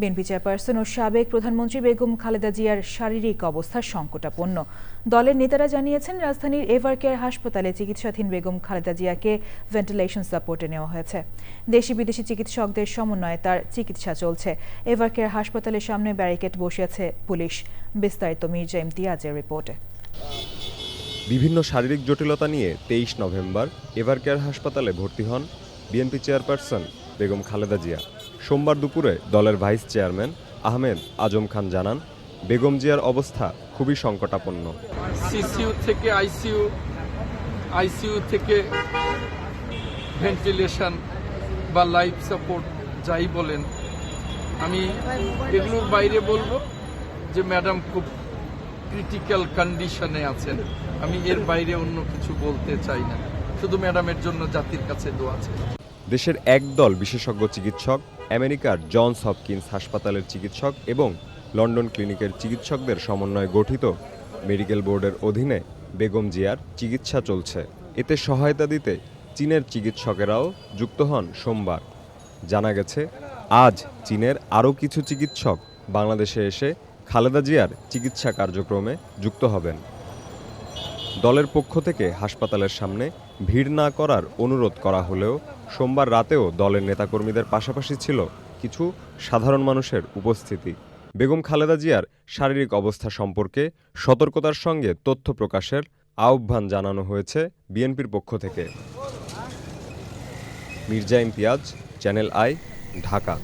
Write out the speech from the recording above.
BNP chairperson ও সাবেক প্রধানমন্ত্রী বেগম খালেদা জিয়ার শারীরিক অবস্থা সংকটাপন্ন। দলের নেতারা জানিয়েছেন, রাজধানীর এভার কেয়ার হাসপাতালে চিকিৎসাধীন বেগম খালেদা জিয়াকে ভেন্টিলেশন সাপোর্টে নেওয়া হয়েছে। দেশি বিদেশি চিকিৎসকদের সমন্বয়ে তার চিকিৎসা চলছে। এভার কেয়ার হাসপাতালের সামনে ব্যারিকেড বসিয়েছে পুলিশ। বিস্তারিত মির্জা ইমতিয়াজের রিপোর্টে। বিভিন্ন শারীরিক জটিলতা নিয়ে তেইশ নভেম্বর এভারকেয়ার হাসপাতালে ভর্তি হন বিএনপি চেয়ারপারসন বেগম খালেদা জিয়া। সোমবার দুপুরে দলের ভাইস চেয়ারম্যান আহমেদ আজম খান জানান বেগম জিয়ার অবস্থা খুবই সংকটাপন্ন। সিসিইউ থেকে আইসিইউ আইসিইউ থেকে ভেন্টিলেশন বা লাইফ সাপোর্ট যাই বলেন আমি এগুলোর বাইরে বলব যে ম্যাডাম খুব ক্রিটিক্যাল কন্ডিশনে আছেন। আমি এর বাইরে অন্য কিছু বলতে চাই না। শুধু ম্যাডামের জন্য জাতির কাছে দোয়া আছে দেশের একদল বিশেষজ্ঞ চিকিৎসক আমেরিকার জনস হপকিন্স হাসপাতালের চিকিৎসক এবং লন্ডন ক্লিনিকের চিকিৎসকদের সমন্বয়ে গঠিত মেডিকেল বোর্ডের অধীনে বেগম জিয়ার চিকিৎসা চলছে। এতে সহায়তা দিতে চীনের চিকিৎসকেরাও যুক্ত হন সোমবার। জানা গেছে, আজ চীনের আরও কিছু চিকিৎসক বাংলাদেশে এসে খালেদা জিয়ার চিকিৎসা কার্যক্রমে যুক্ত হবেন। দলের পক্ষ থেকে হাসপাতালের সামনে ভিড় না করার অনুরোধ করা হলেও সোমবার রাতেও দলের নেতাকর্মীদের পাশাপাশি ছিল কিছু সাধারণ মানুষের উপস্থিতি। বেগম খালেদা জিয়ার শারীরিক অবস্থা সম্পর্কে সতর্কতার সঙ্গে তথ্য প্রকাশের আহ্বান জানানো হয়েছে বিএনপির পক্ষ থেকে। Mirza Imtiaz, channel I, Dhaka.